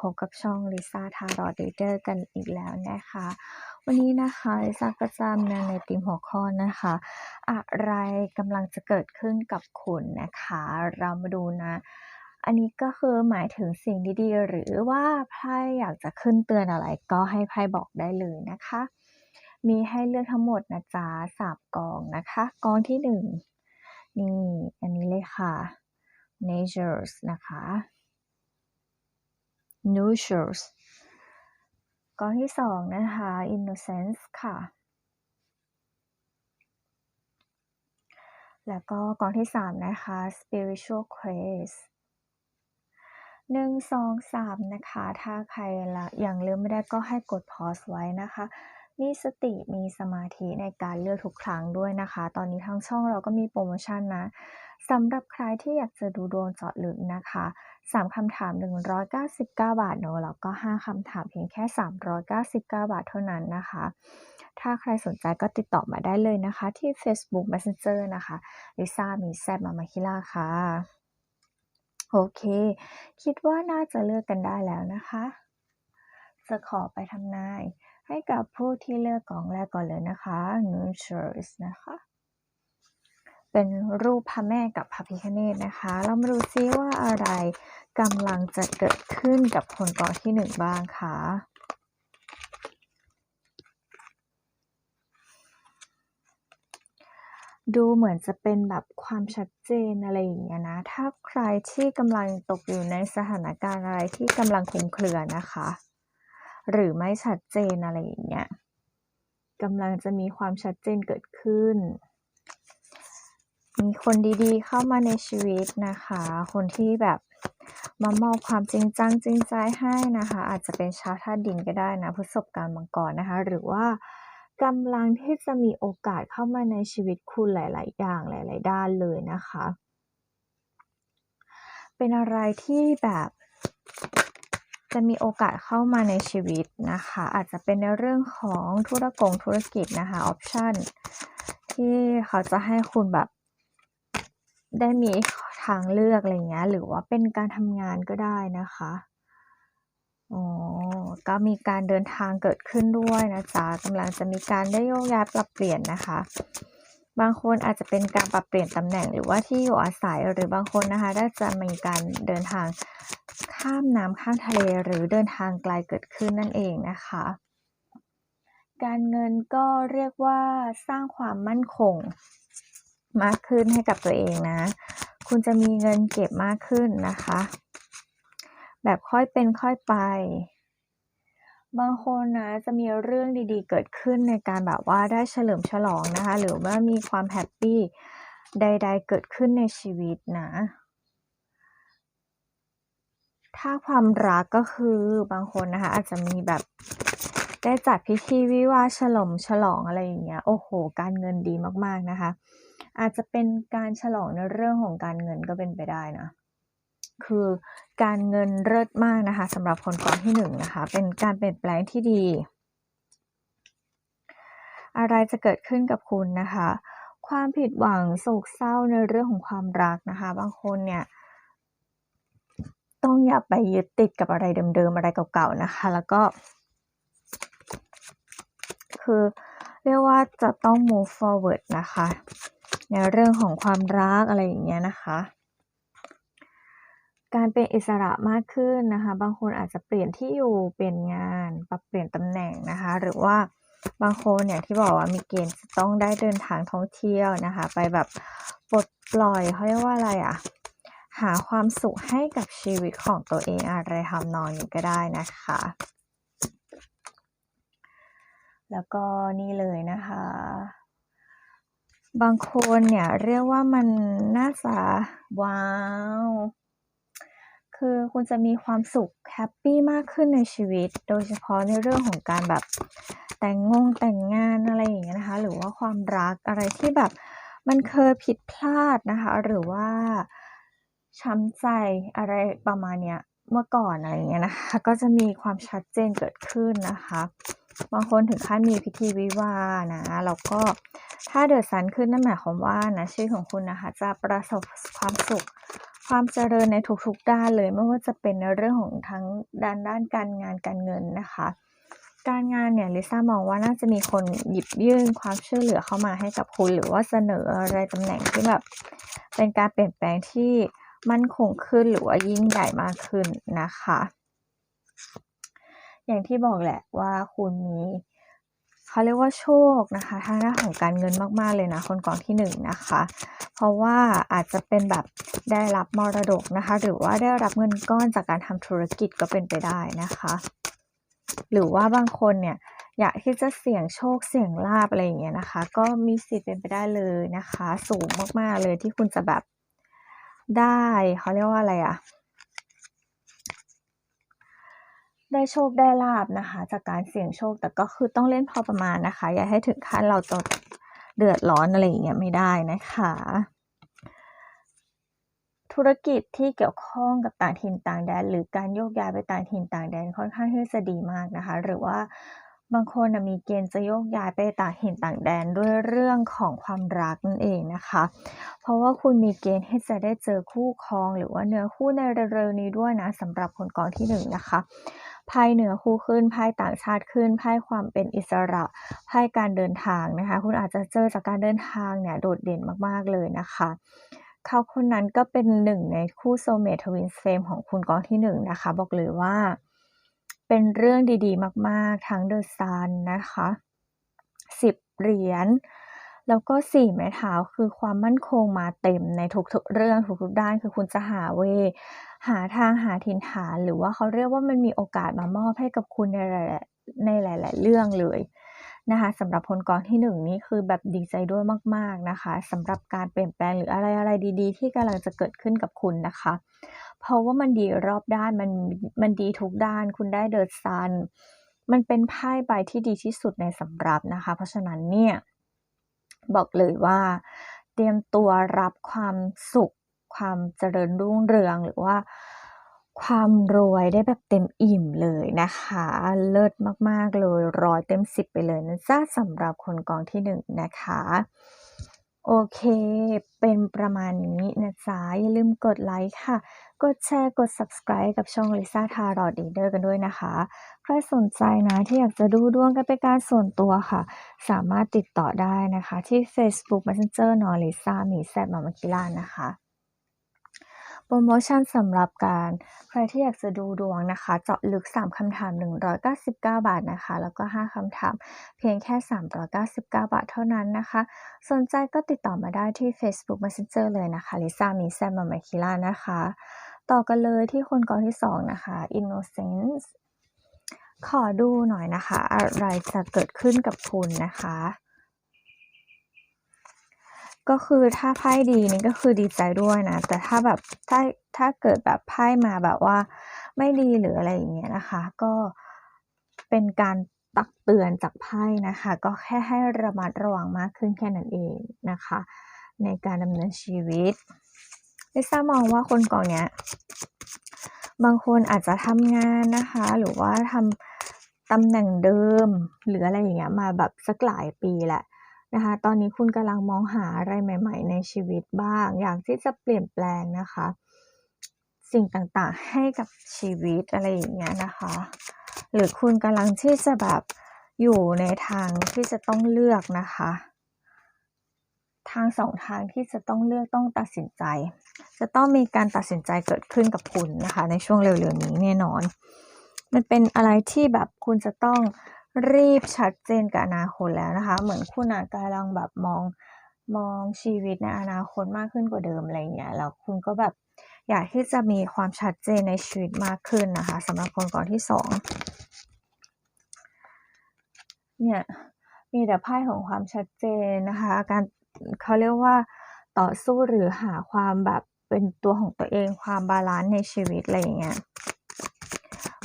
พบกับช่องลิซ่าทารอดเดอร์กันอีกแล้วนะคะ วันนี้นะคะลิซ่าก็จะนำในทีมหัวข้อนะคะ อะไรกำลังจะเกิดขึ้นกับคุณนะคะ เรามาดูนะ อันนี้ก็คือหมายถึงสิ่งดีๆ หรือว่าไพ่อยากจะขึ้นเตือนอะไรก็ให้ไพ่บอกได้เลยนะคะ มีให้เลือกทั้งหมดนะจ๊ะสามกองนะคะ กองที่หนึ่งนี่ อันนี้เลยค่ะ natures นะคะ nurtures กองที่สองนะคะ innocence ค่ะ แล้วก็กองที่สามนะคะ spiritual quest หนึ่งสองสามนะคะ ถ้าใครละยังลืมไม่ได้ก็ให้กด pause ไว้นะคะ มีสติมีสมาธิในการเลือกทุกครั้งด้วยนะคะ ตอนนี้ทางช่องเราก็มีโปรโมชั่นนะสำหรับใครที่อยากจะดูดวงเจาะลึกนะคะ 3 คำถาม 199 บาทเนอะแล้วก็ 5 คำถามเพียงแค่ 399 บาทเท่านั้นนะคะ ถ้าใครสนใจก็ติดต่อมาได้เลยนะคะ ที่ Facebook Messenger นะคะลิซ่ามีแซบมามาคิล่าค่ะ โอเค คิดว่าน่าจะเลือกกันได้แล้วนะคะ จะขอไปทำนาย ให้กับผู้ที่เลือกกล่องแรกก่อนเลยนะคะ Nurtures นะคะ เป็นรูปพระแม่กับพระพิฆเนศนะคะ เรามาดูซิว่าอะไรกำลังจะเกิดขึ้นกับคนกองที่หนึ่งบ้างคะดูเหมือนจะเป็นแบบความชัดเจนอะไรอย่างเงี้ยนะ ถ้าใครที่กำลังตกอยู่ในสถานการณ์อะไรที่กำลังคลุมเครือนะคะ หรือไม่ชัดเจนอะไรอย่างเงี้ยกำลังจะมีความชัดเจนเกิดขึ้น มีคนดีๆเข้ามาในชีวิตนะคะ คนที่แบบมามอบความจริงจังจริงใจให้นะคะ อาจจะเป็นชาวธาตุดินก็ได้นะพฤษภการ์มังกรนะคะ หรือว่ากำลังที่จะมีโอกาสเข้ามาในชีวิตคุณหลาย ๆ อย่างหลาย ๆ ด้านเลยนะคะ เป็นอะไรที่แบบ จะมีโอกาสเข้ามาในชีวิตนะคะ อาจจะเป็นในเรื่องของธุรกงธุรกิจนะคะออปชันที่เขาจะให้คุณแบบได้มีทางเลือกอะไรเงี้ยหรือว่าเป็นการทำงานก็ได้นะคะอ๋อก็มีการเดินทางเกิดขึ้นด้วยนะจ๊ะกำลังจะมีการได้โยกย้ายปรับเปลี่ยนนะคะ บางคนอาจจะเป็นการปรับเปลี่ยนตำแหน่งหรือว่าที่อยู่อาศัยหรือบางคนนะคะได้จะมีการเดินทางข้ามน้ำข้ามทะเลหรือเดินทางไกลเกิดขึ้นนั่นเองนะคะ การเงินก็เรียกว่าสร้างความมั่นคงมากขึ้นให้กับตัวเองนะ คุณจะมีเงินเก็บมากขึ้นนะคะ แบบค่อยเป็นค่อยไป บางคนนะจะมีเรื่องดีๆ เกิดขึ้นในการแบบว่าได้เฉลิมฉลองนะคะ หรือว่ามีความแฮปปี้ใด ๆ เกิดขึ้นในชีวิตนะ ถ้าความรักก็คือบางคนนะคะ อาจจะมีแบบได้จัดพิธีวิวาฉลองฉลองอะไรอย่างเงี้ยโอ้โห การเงินดีมากๆนะคะ อาจจะเป็นการฉลองในเรื่องของการเงินก็เป็นไปได้นะ คือการเงินเลิศมากนะคะสำหรับคนกองที่หนึ่งนะคะ เป็นการเปลี่ยนแปลงที่ดี อะไรจะเกิดขึ้นกับคุณนะคะ ความผิดหวังโศกเศร้าในเรื่องของความรักนะคะ บางคนเนี่ย ต้องอย่าไปยึดติดกับอะไรเดิมๆอะไรเก่าๆนะคะ แล้วก็ คือเรียกว่าจะต้อง move forward นะคะ ในเรื่องของความรักอะไรอย่างเงี้ยนะคะ การเป็นอิสระมากขึ้นนะคะ บางคนอาจจะเปลี่ยนที่อยู่ เปลี่ยนงาน ปรับเปลี่ยนตำแหน่งนะคะ หรือว่าบางคนเนี่ยที่บอกว่ามีเกณฑ์จะต้องได้เดินทางท่องเที่ยวนะคะ ไปแบบปลดปล่อยเขาเรียกว่าอะไรอะหาความสุขให้กับชีวิตของตัวเองอะไรทำนองนี้ก็ได้นะคะ แล้วก็นี่เลยนะคะ บางคนเนี่ยเรียกว่ามันน่าจะว้าว คือคุณจะมีความสุขแฮปปี้มากขึ้นในชีวิต โดยเฉพาะในเรื่องของการแบบแต่งงงแต่งงานอะไรอย่างเงี้ยนะคะ หรือว่าความรักอะไรที่แบบมันเคยผิดพลาดนะคะ หรือว่าช้ำใจอะไรประมาณเนี้ยเมื่อก่อนอะไรอย่างเงี้ยนะคะ ก็จะมีความชัดเจนเกิดขึ้นนะคะ บางคนถึงขั้นมีพิธีวิวาห์นะแล้วก็ถ้าเดือดซันขึ้นนั่นหมายความว่านะชีวิตของคุณนะคะ จะประสบความสุข ความเจริญในทุกๆด้านเลย ไม่ว่าจะเป็นในเรื่องของทั้งด้านด้านการงานการเงินนะคะ การงานเนี่ยลิซ่ามองว่าน่าจะมีคนหยิบยื่นความช่วยเหลือเข้ามาให้กับคุณ หรือว่าเสนออะไรตำแหน่งที่แบบเป็นการเปลี่ยนแปลงที่มั่นคงขึ้นหรือว่ายิ่งใหญ่มากขึ้นนะคะ อย่างที่บอกแหละว่าคุณมี เขาเรียกว่าโชคนะคะทางด้านของการเงินมาก ๆ เลยนะ คนกองที่หนึ่งนะคะ เพราะว่าอาจจะเป็นแบบได้รับมรดกนะคะ หรือว่าได้รับเงินก้อนจากการทำธุรกิจก็เป็นไปได้นะคะ หรือว่าบางคนเนี่ยอยากที่จะเสี่ยงโชคเสี่ยงลาบอะไรอย่างเงี้ยนะคะ ก็มีสิทธิ์เป็นไปได้เลยนะคะ สูงมาก ๆ เลยที่คุณจะแบบได้เขาเรียกว่าอะไรอะ ได้โชคได้ลาบนะคะ จากการเสี่ยงโชคแต่ก็คือต้องเล่นพอประมาณนะคะ อย่าให้ถึงขั้นเราจะเดือดร้อนอะไรอย่างเงี้ยไม่ได้นะคะ ธุรกิจที่เกี่ยวข้องกับต่างถิ่นต่างแดน หรือการโยกย้ายไปต่างถิ่นต่างแดนค่อนข้างที่จะดีมากนะคะ หรือว่าบางคนมีเกณฑ์จะโยกย้ายไปต่างถิ่นต่างแดนด้วยเรื่องของความรักนั่นเองนะคะ เพราะว่าคุณมีเกณฑ์ที่จะได้เจอคู่ครอง หรือว่าเนื้อคู่ในเร็วๆนี้ด้วยนะสำหรับคนกองที่หนึ่งนะคะ ไพ่เหนือคู่ขึ้นไพ่ต่างชาติขึ้นไพ่ความเป็นอิสระไพ่การเดินทางนะคะ คุณอาจจะเจอจากการเดินทางเนี่ยโดดเด่นมากๆเลยนะคะเขาคนนั้นก็เป็นหนึ่งในคู่โซเมทวินเฟมของคุณกองที่หนึ่งนะคะ บอกเลยว่าเป็นเรื่องดีๆ มากๆ ทั้งเดอะซันนะคะสิบเหรียญแล้วก็สี่ไม้เท้าคือความมั่นคงมาเต็มในทุกๆเรื่องทุกๆด้านคือคุณจะหาเว หาทางหาถิ่นฐาน หรือว่าเขาเรียกว่ามันมีโอกาสมามอบให้กับคุณในหลายๆในหลาย ๆ เรื่องเลยนะคะสำหรับคนกองที่หนึ่งนี่คือแบบดีใจด้วยมาก ๆ นะคะสำหรับการเปลี่ยนแปลงหรืออะไรอะไรดี ๆ ที่กำลังจะเกิดขึ้นกับคุณนะคะ เพราะว่ามันดีรอบด้านมันมันดีทุกด้าน คุณได้เดิร์ซันมันเป็นไพ่ใบที่ดีที่สุดในสำรับนะคะ เพราะฉะนั้นเนี่ยบอกเลยว่า เตรียมตัวรับความสุข ความเจริญรุ่งเรืองหรือว่าความรวยได้แบบเต็มอิ่มเลยนะคะ เลิศมากๆเลยร้อยเต็มสิบไปเลยนะจ๊ะสำหรับคนกองที่หนึ่งนะคะ โอเค เป็นประมาณนี้นะจ๊ะ อย่าลืมกดไลค์ค่ะ กดแชร์กด subscribe กับช่อง Lisa Tarot Reader กันด้วยนะคะ ใครสนใจนะที่อยากจะดูดวงกันเป็นการส่วนตัวค่ะ สามารถติดต่อได้นะคะ ที่ Facebook Messenger นอลิซ่ามีแซดมามาคิล่านะคะ โปรโมชั่นสำหรับการใครที่อยากจะดูดวงนะคะ เจาะลึก 3คำถาม 199 บาทนะคะ แล้วก็ 5คำถาม เพียงแค่ 399 บาทเท่านั้นนะคะ สนใจก็ติดต่อมาได้ที่ Facebook Messenger เลยนะคะลิซ่ามีแซมมามาคิล่านะคะ ต่อกันเลยที่คนกองที่ 2 นะคะ Innocence ขอดูหน่อยนะคะ อะไรจะเกิดขึ้นกับคุณนะคะ ก็คือถ้าไพ่ดีนี่ก็คือดีใจด้วยนะ แต่ถ้าแบบถ้าถ้าเกิดแบบไพ่มาแบบว่า ไม่ดีหรืออะไรอย่างเงี้ยนะคะ ก็เป็นการตักเตือนจากไพ่นะคะ ก็แค่ให้ระมัดระวังมากขึ้นแค่นั้นเองนะคะ ในการดำเนินชีวิตลิซ่ามองว่าคนกองเนี้ยบางคนอาจจะทำงานนะคะ หรือว่าทำตำแหน่งเดิม หรืออะไรอย่างเงี้ยมาแบบสักหลายปีแหละ นะคะ ตอนนี้คุณกำลังมองหาอะไรใหม่ ๆ ในชีวิตบ้าง อยากที่จะเปลี่ยนแปลงนะคะ สิ่งต่างๆให้กับชีวิตอะไรอย่างเงี้ยนะคะ หรือคุณกำลังที่จะแบบอยู่ในทางที่จะต้องเลือกนะคะ ทางสองทางที่จะต้องเลือกต้องตัดสินใจ จะต้องมีการตัดสินใจเกิดขึ้นกับคุณนะคะ ในช่วงเร็วๆนี้แน่นอน มันเป็นอะไรที่แบบคุณจะต้อง รีบชัดเจนกับอนาคตแล้วนะคะ เหมือนคุณอาจกำลังแบบมองมองชีวิตในอนาคตมากขึ้นกว่าเดิมอะไรเงี้ยแล้วคุณก็แบบอยากที่จะมีความชัดเจนในชีวิตมากขึ้นนะคะสำหรับคนก่อนที่สองเนี่ยมีแต่ไพ่ของความชัดเจนนะคะการเขาเรียกว่าต่อสู้หรือหาความแบบเป็นตัวของตัวเองความบาลานซ์ในชีวิตอะไรอย่างเงี้ย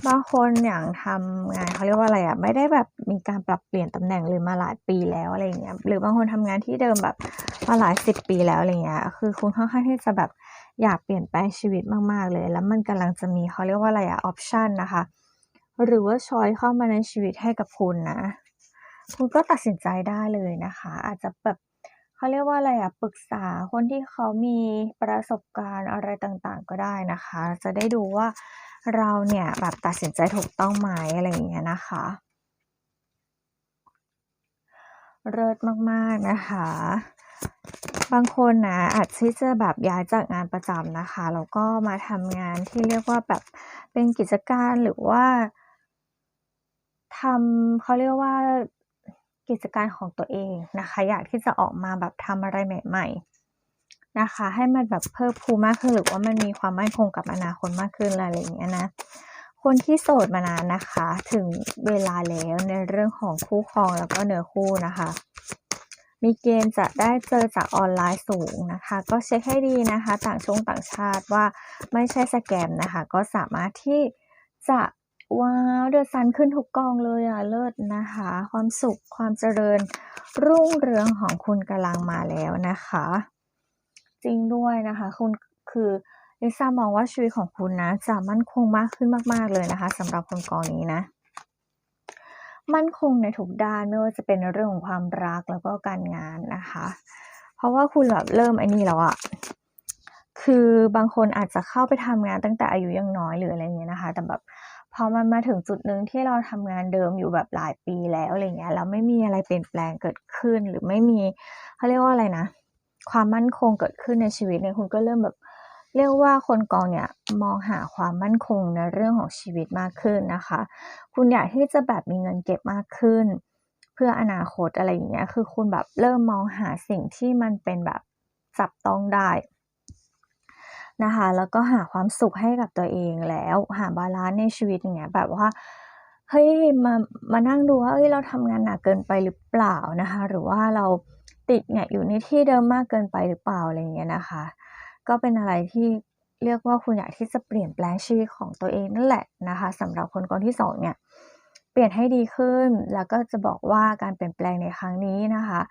บางคนอย่างทำงานเขาเรียกว่าอะไรอะไม่ได้แบบมีการปรับเปลี่ยนตำแหน่งเลยมาหลายปีแล้วอะไรเงี้ยหรือบางคนทำงานที่เดิมแบบมาหลายสิบปีแล้วอะไรเงี้ยคือคุณค่อนข้างที่จะแบบอยากเปลี่ยนแปลงชีวิตมากๆเลย แล้วมันกำลังจะมีเขาเรียกว่าอะไรอะออปชันนะคะ หรือว่าชอยเข้ามาในชีวิตให้กับคุณนะ คุณก็ตัดสินใจได้เลยนะคะ อาจจะแบบเขาเรียกว่าอะไรอะปรึกษาคนที่เขามีประสบการณ์อะไรต่างๆ ก็ได้นะคะ จะได้ดูว่า เราเนี่ยแบบตัดสินใจถูกต้องไหมอะไรอย่างเงี้ยนะคะเลิศมากๆนะคะ บางคนนะอาจที่จะแบบย้ายจากงานประจำนะคะแล้วก็มาทำงานที่เรียกว่าแบบเป็นกิจการหรือว่าทำเขาเรียกว่ากิจการของตัวเองนะคะ อยากที่จะออกมาแบบทำอะไรใหม่ ๆ นะคะ ให้มันแบบเพิ่มพูนมากขึ้นหรือว่ามันมีความมั่นคงกับอนาคตมากขึ้นอะไรอย่างเงี้ยนะคนที่โสดมานานนะคะ ถึงเวลาแล้วในเรื่องของคู่ครองแล้วก็เนื้อคู่นะคะ มีเกณฑ์จะได้เจอจากออนไลน์สูงนะคะ ก็เช็คให้ดีนะคะ ต่างชงต่างชาติว่าไม่ใช่สแกมนะคะ ก็สามารถที่จะว้าวเดือะซันขึ้นทุกกองเลยอะเลิศนะคะ ความสุขความเจริญรุ่งเรืองของคุณกำลังมาแล้วนะคะ จริงด้วยนะคะ คุณคือลิซ่ามองว่าชีวิตของคุณนะจะมั่นคงมากขึ้นมาก ๆ เลยนะคะสำหรับคนกองนี้นะ มั่นคงในทุกด้านไม่ว่าจะเป็นเรื่องของความรักแล้วก็การงานนะคะ เพราะว่าคุณแบบเริ่มไอ้นี่แล้วอะคือบางคนอาจจะเข้าไปทำงานตั้งแต่อายุยังน้อยหรืออะไรเงี้ยนะคะ แต่แบบพอมันมาถึงจุดหนึ่งที่เราทำงานเดิมอยู่แบบหลายปีแล้วอะไรเงี้ยแล้วไม่มีอะไรเปลี่ยนแปลงเกิดขึ้นหรือไม่มีเขาเรียกว่าอะไรนะ ความมั่นคงเกิดขึ้นในชีวิตเนี่ยคุณก็เริ่มแบบเรียกว่าคนกองเนี่ยมองหาความมั่นคงในเรื่องของชีวิตมากขึ้นนะคะ คุณอยากที่จะแบบมีเงินเก็บมากขึ้น เพื่ออนาคตอะไรอย่างเงี้ยคือคุณแบบเริ่มมองหาสิ่งที่มันเป็นแบบจับต้องได้นะคะแล้วก็หาความสุขให้กับตัวเองแล้วหาบาลันซ์ในชีวิตอย่างเงี้ยแบบว่าเฮ้ยมามานั่งดูว่าเฮ้ยเราทำงานหนักเกินไปหรือเปล่านะคะ หรือว่าเรา ติดแหงะอยู่ในที่เดิมมากเกินไปหรือเปล่าอะไรเงี้ยนะคะ ก็เป็นอะไรที่เรียกว่าคุณอยากที่จะเปลี่ยนแปลงชีวิตของตัวเองนั่นแหละนะคะสำหรับคนกองที่2เนี่ยเปลี่ยนให้ดีขึ้นแล้วก็จะบอกว่าการเปลี่ยนแปลงในครั้งนี้นะคะ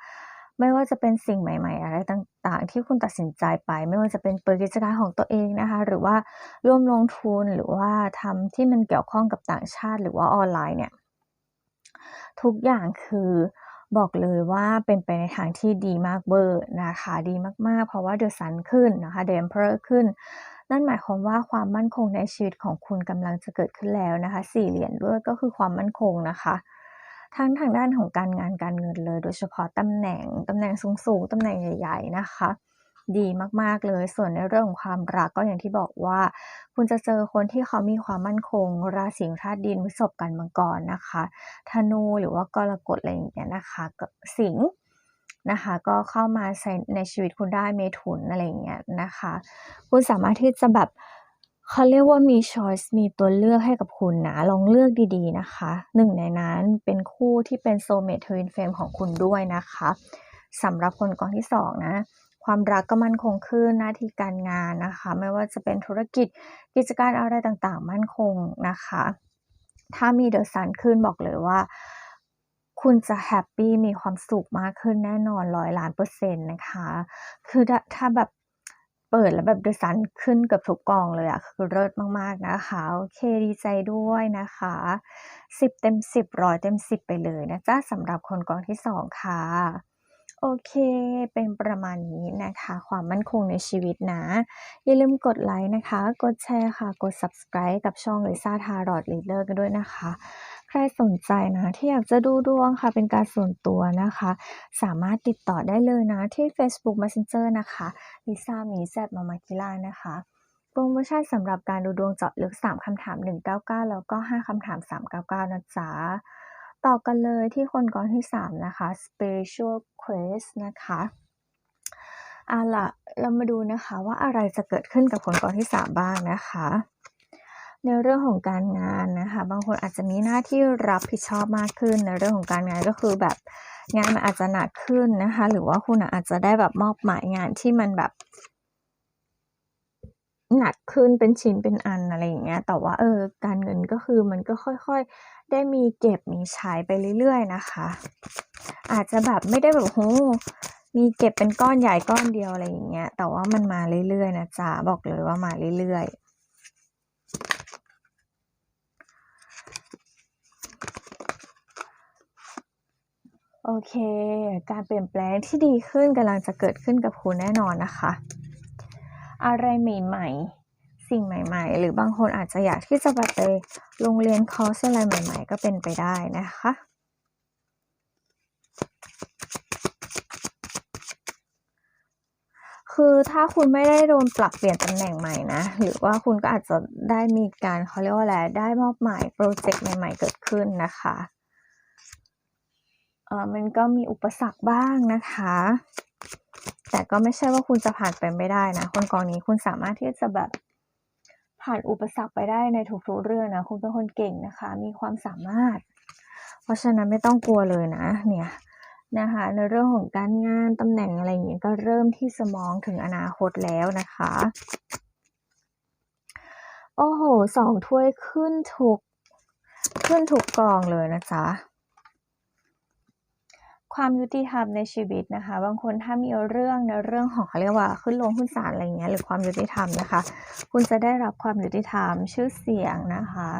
ไม่ว่าจะเป็นสิ่งใหม่ ๆ อะไรต่าง ๆ ที่คุณตัดสินใจไป ไม่ว่าจะเป็นเปิดกิจการของตัวเองนะคะ หรือว่าร่วมลงทุนหรือว่าทำที่มันเกี่ยวข้องกับต่างชาติ หรือว่าออนไลน์เนี่ยทุกอย่างคือ บอกเลยว่าเป็นไปในทางที่ดีมากเบอร์นะคะดีมากๆ เพราะว่าเดอะซันขึ้นนะคะเดมเพอร์ขึ้น นั่นหมายความว่าความมั่นคงในชีวิตของคุณกำลังจะเกิดขึ้นแล้วนะคะสี่เหรียญด้วยก็คือความมั่นคงนะคะทั้งทางด้านของการงานการเงินเลย โดยเฉพาะตำแหน่งตำแหน่งสูงๆตำแหน่งใหญ่ ๆ นะคะ ดีมากๆเลย ส่วนในเรื่องของความรักก็อย่างที่บอกว่า คุณจะเจอคนที่เขามีความมั่นคง ราศีธาตุดินพฤษภกันมังกรนะคะ ธนูหรือว่ากรกฎอะไรอย่างเงี้ยนะคะสิงห์นะคะก็เข้ามาใช้ในชีวิตคุณได้เมถุนอะไรอย่างเงี้ยนะคะ คุณสามารถที่จะแบบเขาเรียกว่ามีชอยซ์มีตัวเลือกให้กับคุณนะ ลองเลือกดีๆนะคะ หนึ่งในนั้นเป็นคู่ที่เป็น Soulmate Twin Flame ของคุณด้วยนะคะสำหรับคนกองที่2นะ ความรักก็มั่นคงขึ้นหน้าที่การงานนะคะ ไม่ว่าจะเป็นธุรกิจกิจการอะไรต่างๆ มั่นคงนะคะ ถ้ามี The Sun ขึ้นบอกเลยว่า คุณจะแฮปปี้มีความสุขมากขึ้นแน่นอน100,000,000%นต์นะคะ คือถ้าถาแบบเปิดแล้วแบบ The Sun ขึ้นเกือบทุกกองเลยอะคือเลิศมากๆนะคะโอเคดีใจด้วยนะคะ10เต็ม10 100เต็ม 10 ไปเลยนะจ๊ะสำหรับคนกองที่2ค่ะ โอเค เป็นประมาณนี้นะคะ ความมั่นคงในชีวิตนะ อย่าลืมกดไลค์นะคะ กดแชร์ค่ะ กด Subscribe กับช่อง Lisa Tarot Reader กันด้วยนะคะ ใครสนใจนะ ที่อยากจะดูดวงค่ะ เป็นการส่วนตัวนะคะ สามารถติดต่อได้เลยนะ ที่เฟซบุ๊ก Messenger นะคะ Lisa มี Z Mama Killa นะคะโปรโมชั่นสำหรับการดูดวงเจาะลึก 3 คำถาม 199 แล้วก็ 5 คำถาม 399 นะจ๊ะ ต่อกันเลยที่คนกองที่ 3 นะคะ Spiritual Quest นะคะเอาละเรามาดูนะคะว่าอะไรจะเกิดขึ้นกับคนกองที่ 3 บ้างนะคะในเรื่องของการงานนะคะ บางคนอาจจะมีหน้าที่รับผิดชอบมากขึ้นในเรื่องของการงานก็คือแบบงานมันอาจจะหนักขึ้นนะคะ หรือว่าคุณอะอาจจะได้แบบมอบหมายงานที่มันแบบ หนักขึ้นเป็นชิ้นเป็นอันอะไรอย่างเงี้ย แต่ว่าเออการเงินก็คือมันก็ค่อยๆ ได้มีเก็บมีใช้ไปเรื่อยๆนะคะ อาจจะแบบไม่ได้แบบโอ้มีเก็บเป็นก้อนใหญ่ก้อนเดียวอะไรอย่างเงี้ย แต่ว่ามันมาเรื่อยๆนะจ๊ะบอกเลยว่ามาเรื่อยๆโอเค การเปลี่ยนแปลงที่ดีขึ้นกำลังจะเกิดขึ้นกับคุณแน่นอนนะคะ อะไรใหม่ๆ สิ่งใหม่ๆ หรือบางคนอาจจะอยากที่จะไปโรงเรียนคอร์สอะไรใหม่ ๆ ก็เป็นไปได้นะคะคือถ้าคุณไม่ได้โดนปรับเปลี่ยนตำแหน่งใหม่นะ หรือว่าคุณก็อาจจะได้มีการเขาเรียกว่าอะไรได้มอบหมายโปรเจกต์ใหม่ ๆ เกิดขึ้นนะคะเออมันก็มีอุปสรรคบ้างนะคะ แต่ก็ไม่ใช่ว่าคุณจะผ่านไปไม่ได้นะคนกองนี้คุณสามารถที่จะแบบผ่านอุปสรรคไปได้ในทุกๆเรื่องนะคุณเป็นคนเก่งนะคะ มีความสามารถ เพราะฉะนั้นไม่ต้องกลัวเลยนะ เนี่ยนะคะในเรื่องของการงานตำแหน่งอะไรอย่างเงี้ยก็เริ่มที่จะมองถึงอนาคตแล้วนะคะ โอ้โฮ2ถ้วยขึ้นทุกขึ้นทุกกองเลยนะจ๊ะ ความยุติธรรมในชีวิตนะคะ บางคนถ้ามีเรื่องในเรื่องของเขาเรียกว่าขึ้นลงขึ้นศาลอะไรเงี้ยหรือความยุติธรรมนะคะ คุณจะได้รับความยุติธรรมชื่อเสียงนะคะ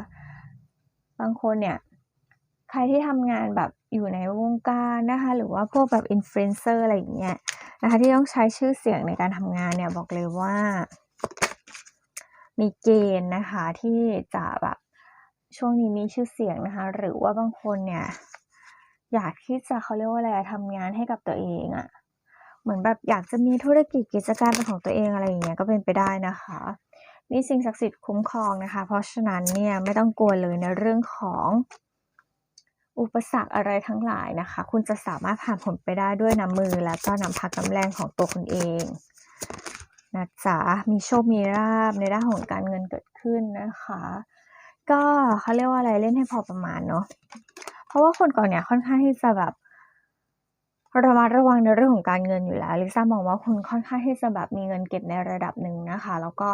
บางคนเนี่ยใครที่ทำงานแบบอยู่ในวงการนะคะ หรือว่าพวกแบบ Influencer อะไรอย่างเงี้ยนะคะ ที่ต้องใช้ชื่อเสียงในการทำงานเนี่ยบอกเลยว่า มีเกณฑ์นะคะที่จะแบบช่วงนี้มีชื่อเสียงนะคะ หรือว่าบางคนเนี่ย อยากที่จะเขาเรียกว่าอะไรทำงานให้กับตัวเองอะเหมือนแบบอยากจะมีธุรกิจกิจการเป็นของตัวเองอะไรอย่างเงี้ยก็เป็นไปได้นะคะ มีสิ่งศักดิ์สิทธิ์คุ้มครองนะคะ เพราะฉะนั้นเนี่ยไม่ต้องกลัวเลยในเรื่องของอุปสรรคอะไรทั้งหลายนะคะ คุณจะสามารถผ่านผลไปได้ด้วยน้ำมือและก็น้ำพักน้ำแรงของตัวคุณเองนะจ๊ะมีโชคมีลาภในด้านของการเงินเกิดขึ้นนะคะ ก็เขาเรียกว่าอะไรเล่นให้พอประมาณเนาะ เพราะว่าคนก่อนเนี่ยค่อนข้างที่จะแบบระมัดระวังในเรื่องของการเงินอยู่แล้วลิซ่ามองว่าคุณค่อนข้างที่จะแบบมีเงินเก็บในระดับหนึ่งนะคะ แล้วก็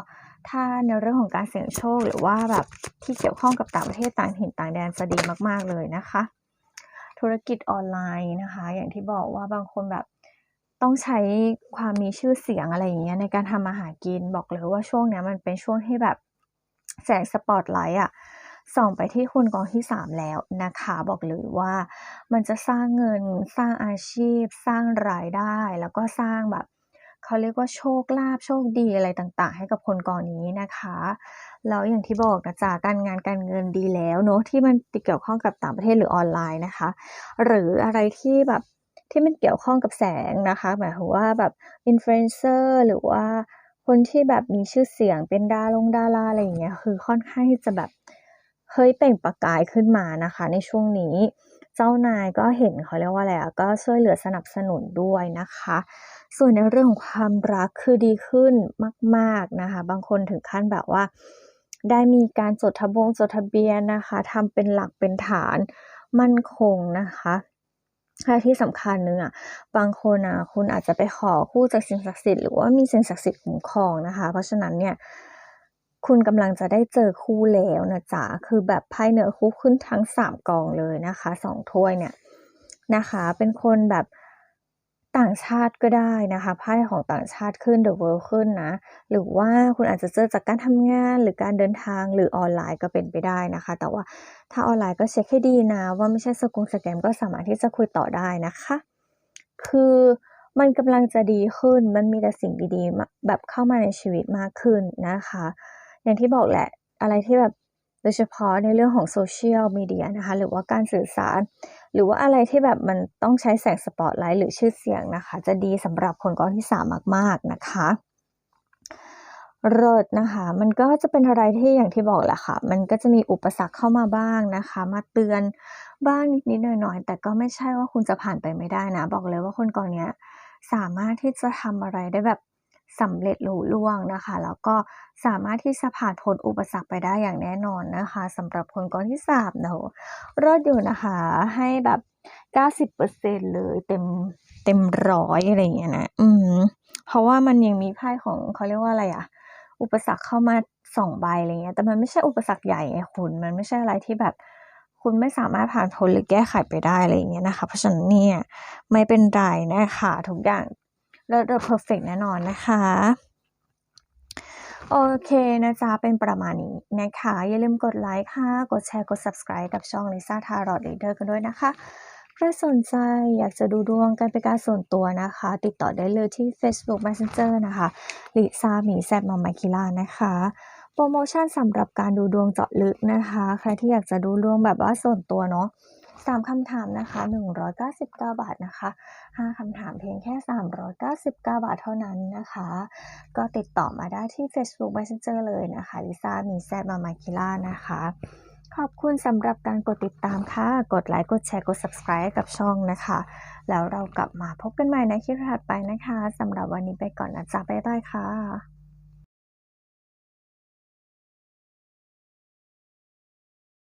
ถ้าในเรื่องของการเสี่ยงโชคหรือว่าแบบที่เกี่ยวข้องกับต่างประเทศต่างถิ่นต่างแดนจะดีมากๆเลยนะคะ ธุรกิจออนไลน์นะคะ อย่างที่บอกว่าบางคนแบบต้องใช้ความมีชื่อเสียงอะไรอย่างเงี้ยในการทำมาหากินบอกเลยว่าช่วงนี้มันเป็นช่วงที่แบบแสงสปอตไลท์อะ ส่องไปที่คุณกองที่ 3 แล้วนะคะ บอกเลยว่ามันจะสร้างเงินสร้างอาชีพ สร้างรายได้ แล้วก็สร้างแบบเขาเรียกว่าโชคลาภโชคดีอะไรต่างๆ ให้กับคนกองนี้นะคะแล้วอย่างที่บอกนะจ๊ะการงานการเงินดีแล้วเนาะที่มันเกี่ยวข้องกับต่างประเทศหรือออนไลน์นะคะ หรืออะไรที่แบบที่มันเกี่ยวข้องกับแสงนะคะ หมายถึงว่าแบบอินฟลูเอนเซอร์หรือว่าคนที่แบบมีชื่อเสียงเป็นดารงดาราอะไรอย่างเงี้ยคือค่อนข้างที่จะแบบ เฮ้ยเปล่งประกายขึ้นมานะคะ ในช่วงนี้ เจ้านายก็เห็นเขาเรียกว่าอะไรอะก็ช่วยเหลือสนับสนุนด้วยนะคะ ส่วนในเรื่องของความรักคือดีขึ้นมาก ๆนะคะ บางคนถึงขั้นแบบว่า ได้มีการจดทะบงจดทะเบียนนะคะทำเป็นหลักเป็นฐานมั่นคงนะคะและที่สำคัญหนึ่งอะบางคนอะคุณอาจจะไปขอคู่จากสิ่งศักดิ์สิทธิ์หรือว่ามีสิ่งศักดิ์สิทธิ์คุ้มครองนะคะ เพราะฉะนั้นเนี่ย คุณกำลังจะได้เจอคู่แล้วนะจ๊ะ คือแบบไพ่เหนือคู่ขึ้นทั้ง3กองเลยนะคะ2ถ้วยเนี่ยนะคะ เป็นคนแบบต่างชาติก็ได้นะคะไพ่ของต่างชาติขึ้น The World ขึ้นนะ หรือว่าคุณอาจจะเจอจากการทำงานหรือการเดินทางหรือออนไลน์ก็เป็นไปได้นะคะ แต่ว่าถ้าออนไลน์ก็เช็คให้ดีนะ ว่าไม่ใช่สกุลสแกมก็สามารถที่จะคุยต่อได้นะคะ คือมันกำลังจะดีขึ้นมันมีแต่สิ่งดีๆแบบเข้ามาในชีวิตมากขึ้นนะคะ อย่างที่บอกแหละอะไรที่แบบโดยเฉพาะในเรื่องของ Social Media นะคะ หรือว่าการสื่อสาร หรือว่าอะไรที่แบบมันต้องใช้แสงสปอตไลท์หรือชื่อเสียงนะคะ จะดีสำหรับคนกองที่3มมาก ๆ นะคะเลิศนะคะ มันก็จะเป็นอะไรที่อย่างที่บอกแหละค่ะ มันก็จะมีอุปสรรคเข้ามาบ้างนะคะ มาเตือนบ้างนิดๆหน่อยๆแต่ก็ไม่ใช่ว่าคุณจะผ่านไปไม่ได้นะ บอกเลยว่าคนกองเนี้ยสามารถที่จะทำอะไรได้แบบ สำเร็จลุล่วงนะคะ แล้วก็สามารถที่จะผ่านพ้นอุปสรรคไปได้อย่างแน่นอนนะคะสำหรับคนก้องที่3เนาะเลิศอยู่นะคะให้แบบ90%เปอร์เซ็นเลยเต็มเต็มร้อยอะไรอย่างเงี้ยนะ อืม เพราะว่ามันยังมีไพ่ของเขาเรียกว่าอะไรอะอุปสรรคเข้ามา2ใบอะไรเงี้ย แต่มันไม่ใช่อุปสรรคใหญ่ไงคุณ มันไม่ใช่อะไรที่แบบคุณไม่สามารถผ่านพ้นหรือแก้ไขไปได้อะไรอย่างเงี้ยนะคะ เพราะฉะนั้นเนี่ยไม่เป็นไรนะคะทุกอย่าง เลิศเพอร์เฟกแน่นอนนะคะโอเคนะจ๊ะ เป็นประมาณนี้นะคะ อย่าลืมกดไลค์ค่ะ กดแชร์ กด Subscribe กับช่อง Lisa Tarot Reader กันด้วยนะคะ ใครสนใจอยากจะดูดวงกันเป็นการส่วนตัวนะคะ ติดต่อได้เลยที่ Facebook Messenger นะคะลิซ่ามีแซบมามาคิล่านะคะ โปรโมชั่นสำหรับการดูดวงเจาะลึกนะคะ ใครที่อยากจะดูดวงแบบว่าส่วนตัวเนาะ สามคำถามนะคะ 199 บาทนะคะห้าคำถามเพียงแค่ 399 บาทเท่านั้นนะคะ ก็ติดต่อมาได้ที่ Facebook Messenger เลยนะคะลิซ่ามีแซดมามาคิล่านะคะ ขอบคุณสำหรับการกดติดตามค่ะ กดไลค์กดแชร์กด subscribe กับช่องนะคะ แล้วเรากลับมาพบกันใหม่ในคลิปถัดไปนะคะสำหรับวันนี้ไปก่อนนะจ๊ะบ๊ายบายค่ะ